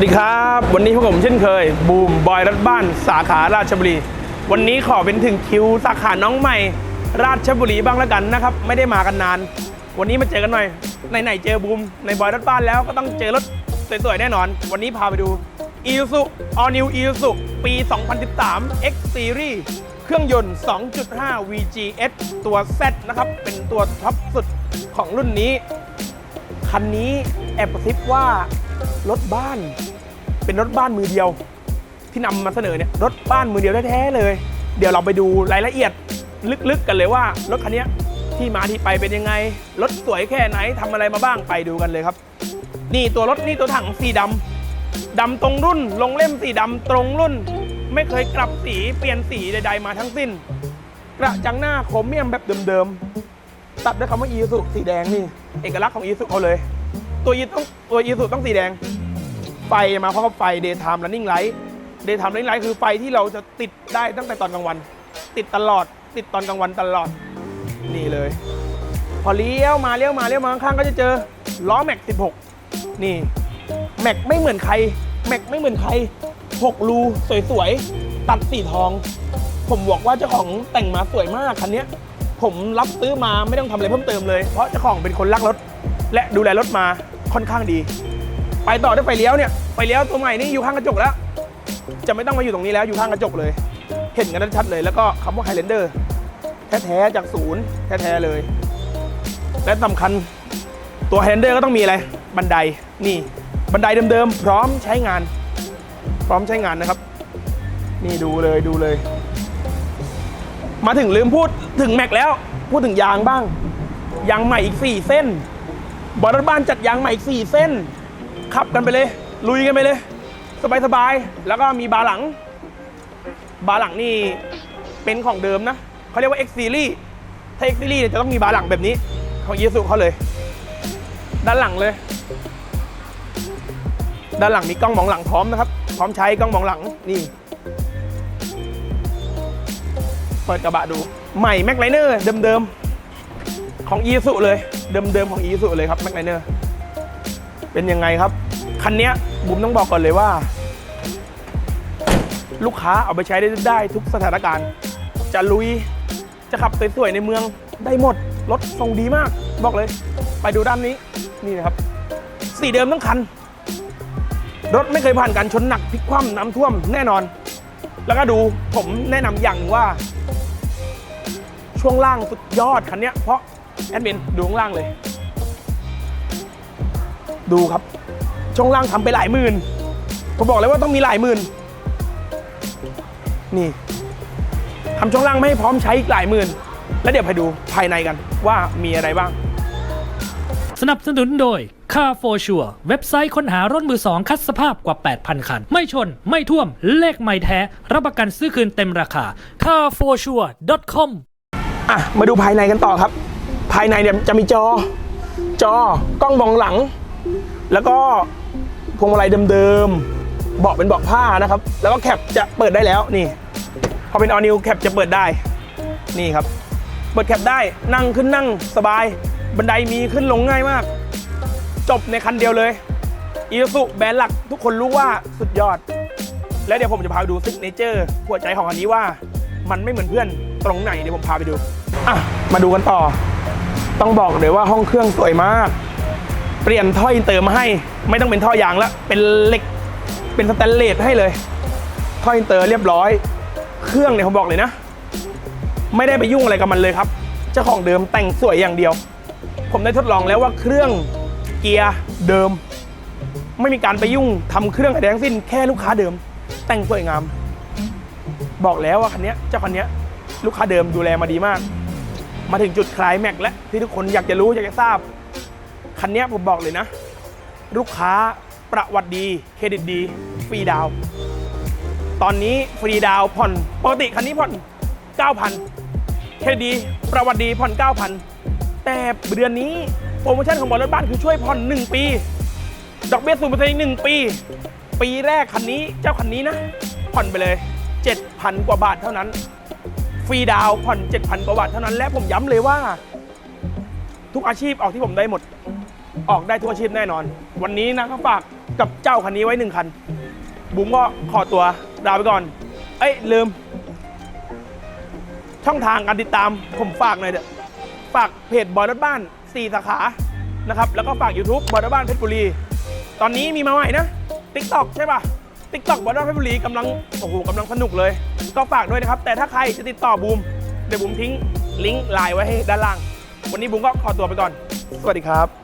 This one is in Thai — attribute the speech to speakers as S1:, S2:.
S1: วัสดีครับ วันนี้พวกผมเช่นเคย บูมบอยรถบ้านสาขาราชบุรี วันนี้ขอเป็นถึงคิวสาขาน้องใหม่ ราชบุรีบ้างแล้วกันนะครับ ไม่ได้มากันนาน วันนี้มาเจอกันหน่อยไหนๆเจอบูมในบอยรถบ้านแล้วก็ต้องเจอรถสวยๆแน่นอน วันนี้พาไปดู i s u All New i s u ปี 2013 X Series เครื่องยนต์ 2.5 VGS ตัว Z นะครับ เป็นตัวท็อปสุดของรุ่นนี้ คันนี้แอบกระซิบว่ารถบ้าน เป็นรถบ้านมือเดียว ที่นำมาเสนอเนี่ยรถบ้านมือเดียวแท้ๆเลย เดี๋ยวเราไปดูรายละเอียดลึกๆกันเลยว่ารถคันนี้ที่มาที่ไปเป็นยังไง รถสวยแค่ไหนทำอะไรมาบ้างไปดูกันเลยครับ นี่ตัวรถนี่ตัวถังสีดำดำตรงรุ่น ลงเล่มสีดำตรงรุ่น ไม่เคยกลับสีเปลี่ยนสีใดๆมาทั้งสิ้น กระจังหน้าโครเมียมแบบเดิมๆตัดด้วยคำว่าอีสุสีแดงนี่ เอกลักษณ์ของอีสุเขาเลย ตัวอีต้องตัวอีสุต้องสีแดง ไฟมาเพราะว่าไฟ daytime running light daytime running light คือไฟที่เราจะติดได้ตั้งแต่ตอนกลางวัน ติดตลอด ติดตอนกลางวันตลอด นี่เลย พอเลี้ยวมาเลี้ยวมาเลี้ยวมาข้างๆก็จะเจอล้อแม็ก 16 นี่แม็กไม่เหมือนใครแม็กไม่เหมือนใคร 6 รูสวยๆ ตัดสีทอง ผมบอกว่าเจ้าของแต่งมาสวยมากคันนี้ผมรับซื้อมาไม่ต้องทำอะไรเพิ่มเติมเลย เพราะเจ้าของเป็นคนรักรถ และดูแลรถมาค่อนข้างดี ไปต่อด้วยไฟเลี้ยวเนี่ยไฟเลี้ยวตัวใหม่นี่อยู่ข้างกระจกแล้ว จะไม่ต้องมาอยู่ตรงนี้แล้วอยู่ข้างกระจกเลย เห็นกันชัดเลยแล้วก็คำว่าไฮเลนเดอร์แท้ๆจากศูนย์แท้ๆเลย และสำคัญตัวไฮเลนเดอร์ก็ต้องมีอะไร บันไดนี่บันไดเดิมๆพร้อมใช้งาน พร้อมใช้งานนะครับ นี่ดูเลยดูเลย มาถึงลืมพูดถึงแม็กแล้ว พูดถึงยางบ้างยางใหม่อีก 4 เส้นบอลรถบ้านจัดยางใหม่อีก 4 เส้น ขับกันไปเลย ลุยกันไปเลย สบายๆ แล้วก็มีบาร์หลัง บาร์หลังนี่เป็นของเดิมนะเขาเรียกว่า X Series ถ้า X Series จะต้องมีบาร์หลังแบบนี้ ของยีสุเขาเลย ด้านหลังเลย ด้านหลังมีกล้องมองหลังพร้อมนะครับ พร้อมใช้กล้องมองหลังนี่เปิดกระบะดูใหม่แม็กไลเนอร์เดิมๆของอีสุเลย เดิมๆของอีสุเลยครับแม็กไลเนอร์ เป็นยังไงครับ คันนี้บุมต้องบอกก่อนเลยว่า ลูกค้าเอาไปใช้ได้ได้ทุกสถานการณ์ จะลุยจะขับสวยๆในเมืองได้หมด รถทรงดีมาก บอกเลย ไปดูด้านนี้นี่นะครับ สีเดิมทั้งคัน รถไม่เคยผ่านการชนหนักพลิกคว่ำน้ำท่วมแน่นอน แล้วก็ดูผมแนะนำอย่างหนึ่งว่า ช่วงล่างสุดยอดคันเนี้ยเพราะแอดมินดูข้างล่างเลย ดูครับ ช่วงล่างทำไปหลายหมื่นผมบอกเลยว่าต้องมีหลายหมื่นนี่ทำช่วงล่างไม่ให้พร้อมใช้อีกหลายหมื่น แล้วเดี๋ยวไปดูภายในกันว่ามีอะไรบ้าง
S2: สนับสนุนโดย Car for Sure เว็บไซต์ค้นหารถมือสองคัดสภาพกว่า 8,000 คัน ไม่ชน ไม่ท่วม เลขไม่แท้ รับประกันซื้อคืนเต็มราคา carforsure.com
S1: อะ มาดูภายในกันต่อครับ ภายในเนี่ยจะมีจอ จอกล้องมองหลัง แล้วก็พวงมาลัยเดิมๆ เบาะเป็นเบาะผ้านะครับ แล้วก็แคปจะเปิดได้แล้วนี่ พอเป็นออนิวแคปจะเปิดได้ นี่ครับ เปิดแคปได้นั่งขึ้นนั่งสบาย บันไดมีขึ้นลงง่ายมาก จบในคันเดียวเลยอีซูแบรนด์หลักทุกคนรู้ว่าสุดยอด และเดี๋ยวผมจะพาไปดูซิกเนเจอร์หัวใจของอันนี้ว่า มันไม่เหมือนเพื่อนตรงไหนเดี๋ยวผมพาไปดูอะมาดูกันต่อ ต้องบอกเลยว่าห้องเครื่องสวยมาก เปลี่ยนท่ออินเตอร์มาให้ ไม่ต้องเป็นท่อยางแล้วเป็นเหล็กเป็นสแตนเลสให้เลย ท่ออินเตอร์เรียบร้อย เครื่องเนี่ยผมบอกเลยนะ ไม่ได้ไปยุ่งอะไรกับมันเลยครับ เจ้าของเดิมแต่งสวยอย่างเดียว ผมได้ทดลองแล้วว่าเครื่องเกียร์เดิม ไม่มีการไปยุ่งทำเครื่องอะไรทั้งสิ้นแค่ลูกค้าเดิม แต่งสวยงาม บอกแล้วว่าคันนี้เจ้าคันนี้ลูกค้าเดิมดูแลมาดีมาก มาถึงจุดคลายแม็กซ์แล้วที่ทุกคนอยากจะรู้อยากจะทราบ คันนี้ผมบอกเลยนะ ลูกค้าประวัติดี เครดิตดี ฟรีดาว ตอนนี้ฟรีดาวผ่อนปกติคันนี้ผ่อน 9,000 เครดิตดี ประวัติดีผ่อน 9,000 แต่เดือนนี้โปรโมชั่นของบอลรถบ้านคือช่วยผ่อน 1 ปี ดอกเบี้ยศูนย์เปอร์เซ็นต์หนึ่งปี ปีแรกคันนี้เจ้าคันนี้นะ ผ่อนไปเลย 7,000 กว่าบาทเท่านั้น ฟรีดาวผ่อน 7,000 กว่าบาทเท่านั้น และผมย้ำเลยว่า ทุกอาชีพออกที่ผมได้หมด ออกได้ทุกอาชีพแน่นอน วันนี้นะก็ฝากกับเจ้าคันนี้ไว้หนึ่งคัน บุ๋มก็ขอตัวลาไปก่อน เอ้ยลืม ช่องทางการติดตามผมฝากหน่อยเถอฝากเพจบอยรถบ้าน 4 สาขานะครับแล้วก็ฝาก YouTube บอยรถบ้านเพชรบุรี ตอนนี้มีมาใหม่นะ TikTok ใช่ป่ะ TikTok บอยรถบ้านเพชรบุรีกำลังโอ้โหกำลังสนุกเลย ก็ฝากด้วยนะครับ แต่ถ้าใครจะติดต่อบูมเดี๋ยวบูมทิ้งลิงก์ไลน์ไว้ให้ด้านล่าง วันนี้บูมก็ขอตัวไปก่อน สวัสดีครับ